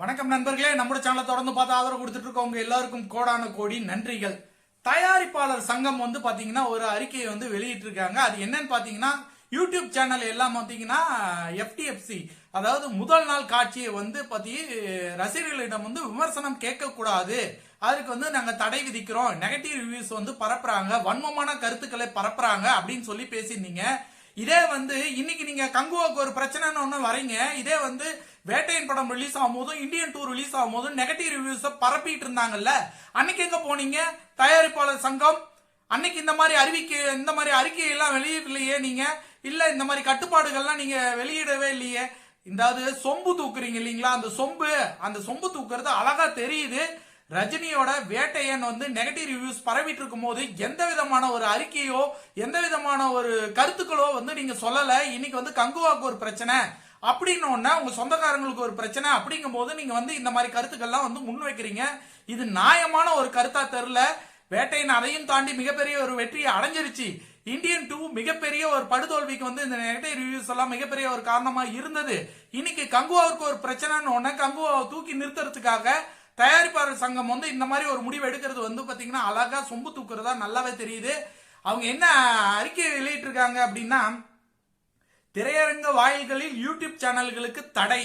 வணக்கம் நண்பர்களே நம்முடைய சேனலை தொடர்ந்து பார்த்து ஆதரவு கொடுத்துட்டு இருக்கவங்க எல்லாருக்கும் கோடான கோடி நன்றிகள். தயாரிப்பாளர் சங்கம் வந்து பாத்தீங்கன்னா ஒரு அறிக்கையை வந்து வெளியிட்டிருக்காங்க. அது என்னன்னு பாத்தீங்கன்னா யூடியூப் சேனல் எல்லாம் பாத்தீங்கன்னா எஃப்டிஎஃப்சி அதாவது முதல் நாள் காட்சியை வந்து பத்தி ரசிகர்களிடம் வந்து விமர்சனம் கேட்கக்கூடாது. அதுக்கு வந்து நாங்க தடை விதிக்கிறோம். நெகட்டிவ் ரிவ்யூஸ் வந்து பரப்புறாங்க. வன்மமான கருத்துக்களை பரப்புறாங்க அப்படின்னு சொல்லி பேசியிருந்தீங்க. இதே வந்து இன்னைக்கு நீங்க கங்குவாக்கு ஒரு பிரச்சனைன்னு ஒண்ணு வரீங்க. இதே வந்து வேட்டையன் படம் ரிலீஸ் ஆகும் போதும் இந்தியன் டூர் ரிலீஸ் ஆகும் போதும் நெகட்டிவ் ரிவ்யூஸ் பரப்பிட்டு இருந்தாங்கல்ல? அன்னைக்கு எங்க போனீங்க? தயாரிப்பாளர் சங்கம் அன்னைக்கு இந்த மாதிரி அறிவிக்கை இந்த மாதிரி அறிக்கை எல்லாம் வெளியிடலையே நீங்க? இல்ல இந்த மாதிரி கட்டுப்பாடுகள்லாம் நீங்க வெளியிடவே இல்லையே? இந்த சொம்பு தூக்குறீங்க இல்லைங்களா? அந்த சொம்பு அந்த சொம்பு தூக்குறது அழகா தெரியுது. ரஜினியோட வேட்டையன் வந்து நெகட்டிவ் ரிவ்யூஸ் பரவிட்டு இருக்கும் போது எந்த விதமான ஒரு அறிக்கையோ எந்த விதமான ஒரு கருத்துக்களோ வந்து நீங்க சொல்லல. இன்னைக்கு வந்து கங்குவாக்கு ஒரு பிரச்சனை. அப்படின்னு உங்க சொந்தக்காரங்களுக்கு ஒரு பிரச்சனை. அப்படிங்கும் போது நீங்க வந்து இந்த மாதிரி கருத்துக்கள்லாம் வந்து முன் வைக்கிறீங்க. இது நியாயமான ஒரு கருத்தா தெரியல. வேட்டையின் அதையும் தாண்டி மிகப்பெரிய ஒரு வெற்றியை அடைஞ்சிருச்சு. இந்தியன் டூ மிகப்பெரிய ஒரு படுதோல்விக்கு வந்து இந்த நெகட்டிவ் ரிவ்யூஸ் எல்லாம் மிகப்பெரிய ஒரு காரணமா இருந்தது. இன்னைக்கு கங்குவாவுக்கு ஒரு பிரச்சனைன்னு ஒண்ணு கங்குவாவை தூக்கி நிறுத்துறதுக்காக தயாரிப்பாளர் சங்கம் வந்து இந்த மாதிரி ஒரு முடிவு எடுக்கிறது வந்து பாத்தீங்கன்னா அழகா சொம்பு தூக்குறதா நல்லாவே தெரியுது. அவங்க என்ன அறிக்கை வெளியிட்டிருக்காங்க அப்படின்னா திரையரங்க வாயில்களில் யூடியூப் சேனல்களுக்கு தடை.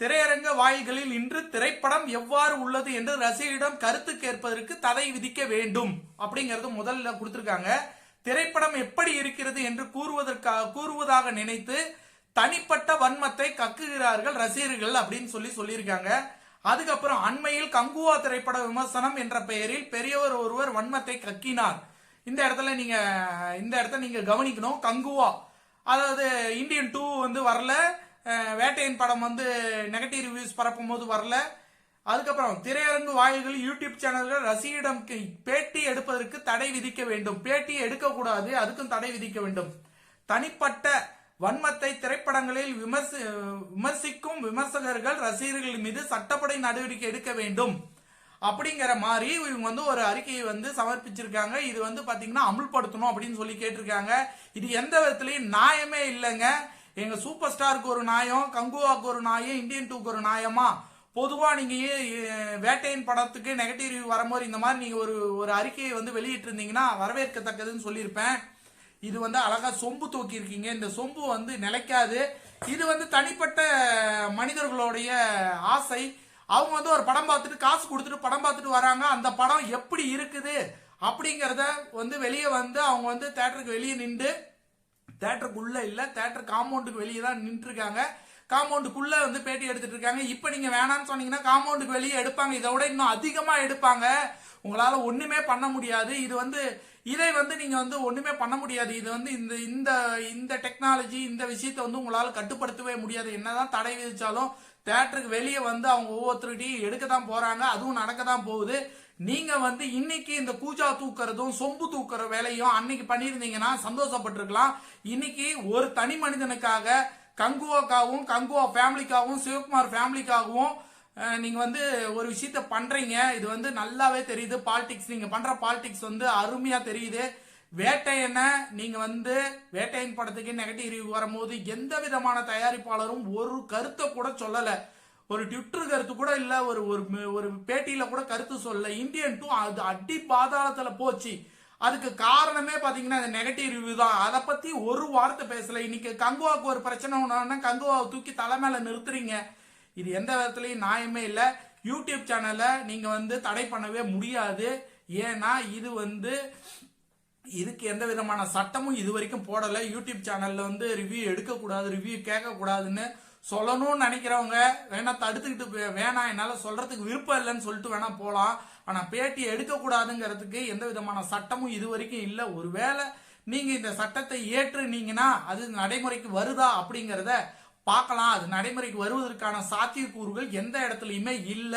திரையரங்க வாயில்களில் இன்று திரைப்படம் எவ்வாறு உள்ளது என்று ரசிகரிடம் கருத்து கேட்பதற்கு தடை விதிக்க வேண்டும் அப்படிங்கறது முதல்ல கொடுத்திருக்காங்க. திரைப்படம் எப்படி இருக்கிறது என்று கூறுவதற்காக கூறுவதாக நினைத்து தனிப்பட்ட வன்மத்தை கக்குகிறார்கள் ரசிகர்கள் அப்படின்னு சொல்லி சொல்லியிருக்காங்க. அதுக்கப்புறம் அண்மையில் கங்குவா திரைப்பட விமர்சனம் என்ற பெயரில் பெரியவர் ஒருவர் வன்மத்தை கக்கினார். இந்த இடத்துல நீங்க இந்த இடத்த நீங்க கவனிக்கணும். கங்குவா. அதாவது இந்தியன் டூ வந்து வரல. வேட்டையின் படம் வந்து நெகட்டிவ் ரிவ்யூஸ் பரப்பும் போது வரல. அதுக்கப்புறம் திரையரங்கு வாயில்கள் யூடியூப் சேனல்கள் ரசிகரிடம் கி- பேட்டி எடுப்பதற்கு தடை விதிக்க வேண்டும். பேட்டி எடுக்கக்கூடாது அதுக்கும் தடை விதிக்க வேண்டும். தனிப்பட்ட வன்மத்தை திரைப்படங்களில் விமர்சி விமர்சிக்கும் விமர்சகர்கள் ரசிகர்கள் மீது சட்டப்படை நடவடிக்கை எடுக்க வேண்டும். அப்படிங்கிற மாதிரி இவங்க வந்து ஒரு அறிக்கையை வந்து சமர்ப்பிச்சிருக்காங்க. இது வந்து பாத்தீங்கன்னா அமுல்படுத்தணும் அப்படின்னு சொல்லி கேட்டிருக்காங்க. இது எந்த விதத்திலையும் நியாயமே இல்லைங்க. எங்க சூப்பர் ஸ்டாருக்கு ஒரு நியாயம் கங்குவாக்கு ஒரு நியாயம் இந்தியன் டூக்கு ஒரு நியாயமா? பொதுவா நீங்க வேட்டையின் படத்துக்கு நெகட்டிவ் ரிவ்யூ வரும்போது இந்த மாதிரி நீங்க ஒரு ஒரு அறிக்கையை வந்து வெளியிட்டு இருந்தீங்கன்னா வரவேற்கத்தக்கதுன்னு சொல்லியிருப்பேன். இது வந்து அழகா சொம்பு தூக்கி இருக்கீங்க இந்த சொம்பு வந்து நிலைக்காது. இது வந்து தனிப்பட்ட மனிதர்களுடைய ஆசை. அவங்க வந்து ஒரு படம் பார்த்துட்டு காசு கொடுத்துட்டு படம் பார்த்துட்டு வராங்க. அந்த படம் எப்படி இருக்குது அப்படிங்கிறத வந்து வெளியே வந்து அவங்க வந்து தேட்டருக்கு வெளியே நின்று தேட்டருக்குள்ள இல்லை தேட்டர் காம்பவுண்டுக்கு வெளியே தான் நின்று இருக்காங்க காம்பவுண்டுக்குள்ள வந்து பேட்டி எடுத்துட்டு இருக்காங்க. இப்ப நீங்க வேணாம்னு சொன்னீங்கன்னா காம்பவுண்டுக்கு வெளியே எடுப்பாங்க. இதை விட இன்னும் அதிகமா எடுப்பாங்க. உங்களால ஒண்ணுமே பண்ண முடியாது. இது வந்து இதை வந்து நீங்க வந்து ஒண்ணுமே பண்ண முடியாது. இது வந்து இந்த இந்த இந்த டெக்னாலஜி இந்த விஷயத்தை வந்து உங்களால கட்டுப்படுத்தவே முடியாது. என்னதான் தடை விதிச்சாலும் தேட்டருக்கு வெளியே வந்து அவங்க ஒவ்வொருத்தருகிட்டையும் எடுக்க தான் போறாங்க. அதுவும் நடக்க தான் போகுது. நீங்க வந்து இன்னைக்கு இந்த கூஜா தூக்குறதும் சொம்பு தூக்குற வேலையும் அன்னைக்கு பண்ணியிருந்தீங்கன்னா சந்தோஷப்பட்டிருக்கலாம். இன்னைக்கு ஒரு தனி மனிதனுக்காக கங்குவாக்காகவும் கங்குவா ஃபேமிலிக்காகவும் சிவகுமார் ஃபேமிலிக்காகவும் நீங்கள் வந்து ஒரு விஷயத்த பண்ணுறீங்க இது வந்து நல்லாவே தெரியுது. பாலிடிக்ஸ் நீங்கள் பண்ணுற பாலிடிக்ஸ் வந்து அருமையாக தெரியுது. வேட்டையனை நீங்கள் வந்து வேட்டையன் படத்துக்கு நெகட்டிவ் ரிவ்யூ வரும்போது எந்த விதமான தயாரிப்பாளரும் ஒரு கருத்தை கூட சொல்லலை. ஒரு ட்விட்டர் கருத்து கூட இல்லை ஒரு ஒரு பேட்டியில் கூட கருத்து சொல்லலை. இந்தியன் டூ அது அடி பாதாளத்தில் போச்சு. அதுக்கு காரணமே பாத்தீங்கன்னா இந்த நெகட்டிவ் ரிவ்யூ தான். அதை பத்தி ஒரு வார்த்தை பேசல. இன்னைக்கு கங்குவாவுக்கு ஒரு பிரச்சனை ஒண்ணு கங்குவாவை தூக்கி தலை மேல நிறுத்துறீங்க. இது எந்த விதத்துலயும் நியாயமே இல்லை. யூடியூப் சேனலை நீங்க வந்து தடை பண்ணவே முடியாது. ஏன்னா இது வந்து இதுக்கு எந்த விதமான சட்டமும் இது வரைக்கும் போடல. யூடியூப் சேனல்ல வந்து ரிவ்யூ எடுக்கக்கூடாது ரிவ்யூ கேட்கக்கூடாதுன்னு சொல்லணும்னு நினைக்கிறவங்க வேணா தடுத்துக்கிட்டு வேணாம் என்னால சொல்றதுக்கு விருப்பம் இல்லைன்னு சொல்லிட்டு வேணா போலாம். ஆனா பேட்டி எடுக்கக்கூடாதுங்கிறதுக்கு எந்த விதமான சட்டமும் இது வரைக்கும் இல்ல. ஒருவேளை நீங்க இந்த சட்டத்தை ஏற்றுனீங்கன்னா அது நடைமுறைக்கு வருதா அப்படிங்கிறத பார்க்கலாம். அது நடைமுறைக்கு வருவதற்கான சாத்தியக்கூறுகள் எந்த இடத்துலயுமே இல்ல.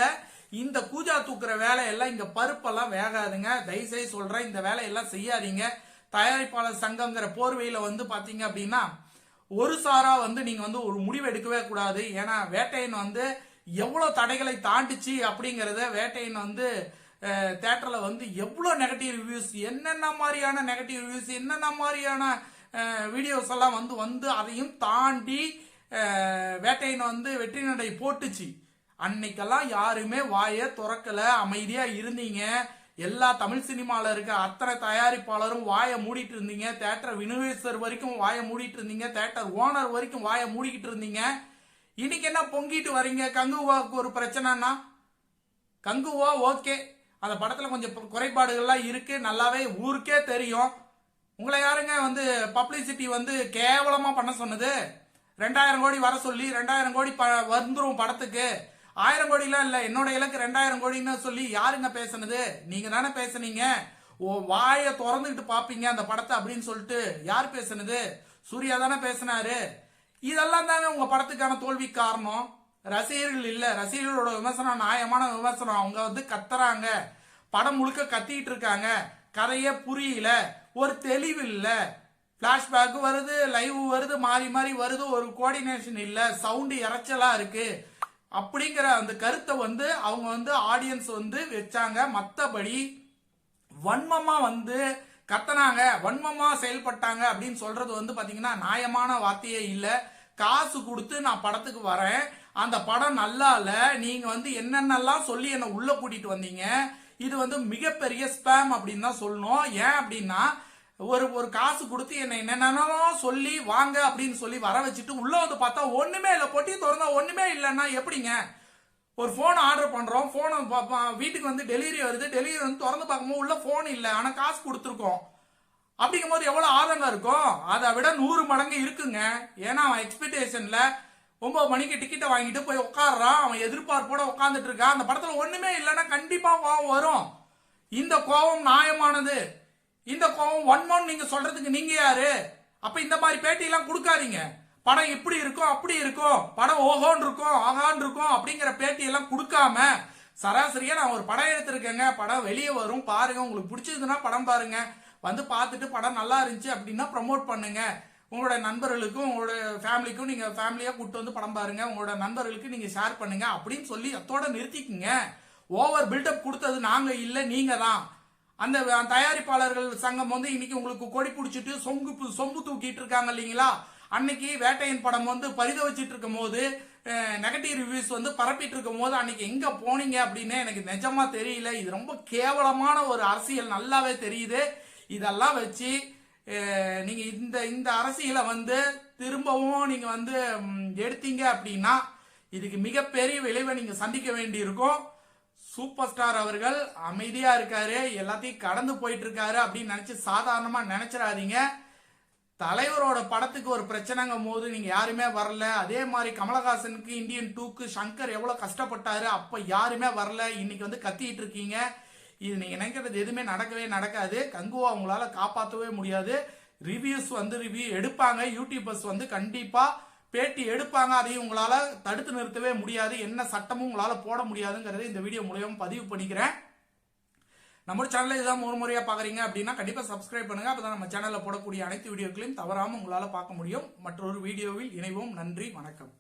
இந்த கூஜா தூக்குற வேலையெல்லாம் இங்க பருப்பெல்லாம் வேகாதுங்க. தயவுசெய்து சொல்றேன் இந்த வேலையெல்லாம் செய்யாதீங்க. தயாரிப்பாளர் சங்கங்கிற போர்வையில வந்து பாத்தீங்க அப்படின்னா ஒரு சாரா வந்து நீங்க வந்து ஒரு முடிவு எடுக்கவே கூடாது. ஏன்னா வேட்டையன் வந்து எவ்வளவு தடைகளை தாண்டிச்சு அப்படிங்கறத வேட்டையன் வந்து தேட்டர்ல வந்து எவ்வளவு நெகட்டிவ் ரிவ்யூஸ் என்னென்ன மாதிரியான நெகட்டிவ் ரிவ்யூஸ் என்னென்ன மாதிரியான வீடியோஸ் எல்லாம் வந்து வந்து அதையும் தாண்டி வேட்டையன் வந்து வெற்றி நடை போட்டுச்சு. அன்னைக்கெல்லாம் யாருமே வாயை திறக்கல அமைதியா இருந்தீங்க. எல்லா தமிழ் சினிமாவில் இருக்க அத்தனை தயாரிப்பாளரும் வாயை மூடிட்டு இருந்தீங்க. தேட்டர் வினுவேஸ்வர் வரைக்கும் வாயை மூடிட்டு இருந்தீங்க. தேட்டர் ஓனர் வரைக்கும் வாயை மூடிக்கிட்டு இருந்தீங்க. இன்னைக்கு என்ன பொங்கிட்டு வரீங்க? கங்குவாவுக்கு ஒரு பிரச்சனைனா கங்குவா ஓகே. அந்த படத்தில் கொஞ்சம் குறைபாடுகள்லாம் இருக்கு. நல்லாவே ஊருக்கே தெரியும். உங்களை யாருங்க வந்து பப்ளிசிட்டி வந்து கேவலமாக பண்ண சொன்னது? ரெண்டாயிரம் கோடி வர சொல்லி ரெண்டாயிரம் கோடி ப- வந்துரும் படத்துக்கு. ஆயிரம் கோடிலாம் இல்ல. என்னோட இலக்கு ரெண்டாயிரம் கோடின்னு சொல்லி யாருங்க பேசுனது? நீங்க தானே பேசுனீங்க. ஓ வாயை திறந்துகிட்டு பாப்பீங்க அந்த படத்தை அப்படின்னு சொல்லிட்டு யார் பேசுனது? சூர்யா தானே பேசினாரு. இதெல்லாம் தாங்க உங்க படத்துக்கான தோல்வி காரணம். ரசிகர்கள் இல்ல. ரசிகர்களோட விமர்சனம் நியாயமான விமர்சனம். அவங்க வந்து கத்துறாங்க. படம் முழுக்க கத்திட்டு இருக்காங்க. கதையே புரியல. ஒரு தெளிவு இல்ல. பிளாஷ்பேக் வருது லைவ் வருது மாறி மாறி வருது. ஒரு கோஆர்டினேஷன் இல்ல. சவுண்ட் இறைச்சலா இருக்கு. அப்படிங்கிற அந்த கருத்தை வந்து அவங்க வந்து ஆடியன்ஸ் வந்து வச்சாங்க. மத்தபடி வன்மமா வந்து கத்தனாங்க. வன்மமா செயல்பட்டாங்க அப்படின்னு சொல்றது வந்து பாத்தீங்கன்னா நியாயமான வார்த்தையே இல்லை. காசு கொடுத்து நான் படத்துக்கு வரேன். அந்த படம் நல்லா இல்லை. நீங்க வந்து என்னென்னலாம் சொல்லி என்னை உள்ள கூட்டிட்டு வந்தீங்க? இது வந்து மிகப்பெரிய ஸ்பேம் அப்படின்னு தான் சொல்லணும். ஏன் அப்படின்னா ஒரு ஒரு காசு கொடுத்து என்னை என்னென்னமோ சொல்லி வாங்க அப்படின்னு சொல்லி வர வச்சுட்டு உள்ள வந்து பார்த்தா ஒண்ணுமே இல்லை. பொட்டி திறந்தா ஒண்ணுமே இல்லைன்னா எப்படிங்க? ஒரு ஃபோன் ஆர்டர் பண்றோம். ஃபோனை வீட்டுக்கு வந்து டெலிவரி வருது. டெலிவரி வந்து திறந்து பார்க்கும்போது உள்ள ஃபோன் இல்லை. ஆனால் காசு கொடுத்துருக்கோம். அப்படிங்கும்போது எவ்வளோ ஆதங்கம் இருக்கும்? அதை விட நூறு மடங்கு இருக்குங்க. ஏன்னா அவன் எக்ஸ்பெக்டேஷன்ல ஒன்பது மணிக்கு டிக்கெட்டை வாங்கிட்டு போய் உட்காடுறான் அவன் எதிர்பார்ப்போட உட்காந்துட்டு இருக்கான். அந்த படத்துல ஒண்ணுமே இல்லைன்னா கண்டிப்பா கோவம் வரும். இந்த கோவம் நியாயமானது. இந்த கோவம் ஒன் நீங்க சொல்றதுக்கு நீங்க யாரு? அப்ப இந்த மாதிரி பேட்டி எல்லாம் கொடுக்காதீங்க. படம் இப்படி இருக்கும் அப்படி இருக்கும் படம் ஓஹோன்னு இருக்கும் ஆகான் இருக்கும் அப்படிங்கிற பேட்டி எல்லாம் கொடுக்காம சராசரியா நான் ஒரு படம் எடுத்திருக்கேங்க. படம் வெளியே வரும் பாருங்க. உங்களுக்கு பிடிச்சதுன்னா படம் பாருங்க. வந்து பார்த்துட்டு படம் நல்லா இருந்துச்சு அப்படின்னா ப்ரமோட் பண்ணுங்க. உங்களோட நண்பர்களுக்கும் உங்களோட ஃபேமிலிக்கும் நீங்க ஃபேமிலியா கூட்டு வந்து படம் பாருங்க. உங்களோட நண்பர்களுக்கு நீங்க ஷேர் பண்ணுங்க அப்படின்னு சொல்லி அத்தோட நிறுத்திக்குங்க. ஓவர் பில்டப் கொடுத்தது நாங்க இல்ல நீங்க தான். அந்த தயாரிப்பாளர்கள் சங்கம் வந்து இன்னைக்கு உங்களுக்கு கொடி பிடிச்சிட்டு சொங்கு சொம்பு தூக்கிட்டு இருக்காங்க இல்லைங்களா? அன்னைக்கு வேட்டையின் படம் வந்து பரிதவிச்சிட்டு இருக்கும் போது நெகட்டிவ் ரிவ்யூஸ் வந்து பரப்பிட்டு இருக்கும் போது அன்னைக்கு எங்க போனீங்க அப்படின்னு எனக்கு நிஜமா தெரியல. இது ரொம்ப கேவலமான ஒரு அரசியல் நல்லாவே தெரியுது. இதெல்லாம் வச்சு நீங்க இந்த இந்த அரசியலை வந்து திரும்பவும் நீங்க வந்து எடுத்தீங்க அப்படின்னா இதுக்கு மிகப்பெரிய விளைவை நீங்க சந்திக்க வேண்டி இருக்கும் சூப்பர் ஸ்டார் அவர்கள் அமைதியா இருக்காரு எல்லாத்தையும் கடந்து போயிட்டு இருக்காரு அப்படின்னு நினைச்சு சாதாரணமா நினைச்சிடாதீங்க. தலைவரோட படத்துக்கு ஒரு பிரச்சனைங்கும் போது நீங்க யாருமே வரல. அதே மாதிரி கமலஹாசனுக்கு இந்தியன் டூக்கு சங்கர் எவ்வளவு கஷ்டப்பட்டாரு அப்ப யாருமே வரல. இன்னைக்கு வந்து கத்திட்டு இருக்கீங்க. இது நீங்க நினைக்கிறது எதுவுமே நடக்கவே நடக்காது. கங்குவா உங்களால காப்பாற்றவே முடியாது. ரிவ்யூஸ் வந்து ரிவ்யூ எடுப்பாங்க. யூடியூபர்ஸ் வந்து கண்டிப்பா பேட்டி எடுப்பாங்க அதையும் உங்களால தடுத்து நிறுத்தவே முடியாது. என்ன சட்டமும் உங்களால போட முடியாதுங்கிறத இந்த வீடியோ மூலயமா பதிவு பண்ணிக்கிறேன். நம்ம சேனலில் இதான் ஒரு முறையா பாக்குறீங்க அப்படின்னா கண்டிப்பா சப்ஸ்கிரைப் பண்ணுங்க. அப்பதான் நம்ம சேனல்ல போடக்கூடிய அனைத்து வீடியோக்களையும் தவறாம உங்களால பார்க்க முடியும். மற்றொரு வீடியோவில் இணைவோம். நன்றி வணக்கம்.